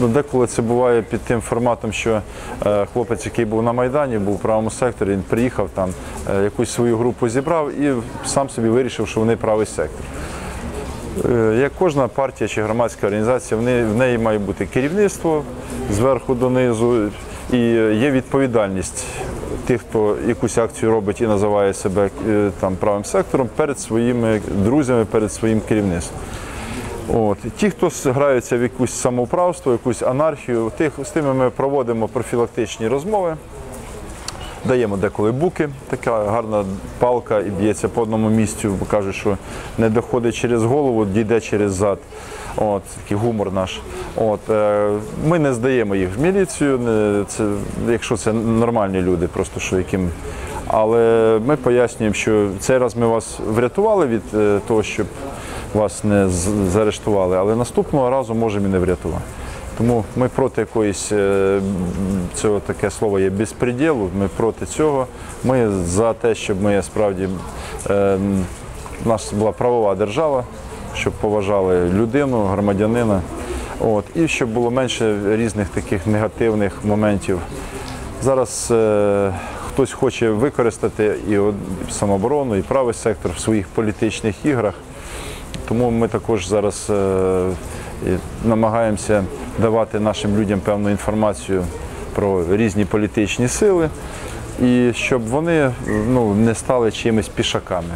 Ну, Деколи це буває під тим форматом, що е, хлопець, який був на Майдані, був у правому секторі, він приїхав там, е, якусь свою групу зібрав і сам собі вирішив, що вони правий сектор. Е, Як кожна партія чи громадська організація, в неї, має бути керівництво зверху донизу, і є відповідальність тих, хто якусь акцію робить і називає себе там правим сектором перед своїми друзями, перед своїм керівництвом. От. Ті, хто граються в якусь самоуправство, якусь анархію, тих, з тими ми проводимо профілактичні розмови. Даємо деколи буки, така гарна палка і б'ється по одному місцю, бо кажуть, що не доходить через голову, дійде через зад. От, такий гумор наш. От, е, ми не здаємо їх в міліцію, не, це, якщо це нормальні люди, просто що яким. Але ми пояснюємо, що цей раз ми вас врятували від е, того, щоб вас не заарештували, але наступного разу можемо і не врятувати. Тому ми проти якоїсь е, цього таке слово є безпреділу. Ми проти цього. Ми за те, щоб ми справді е, у нас була правова держава, щоб поважали людину, громадянина. От, і щоб було менше різних таких негативних моментів. Зараз е, хтось хоче використати і самооборону, і правий сектор в своїх політичних іграх. Тому ми також зараз е, намагаємося давати нашим людям певну інформацію про різні політичні сили, і щоб вони ну, не стали чимось пішаками.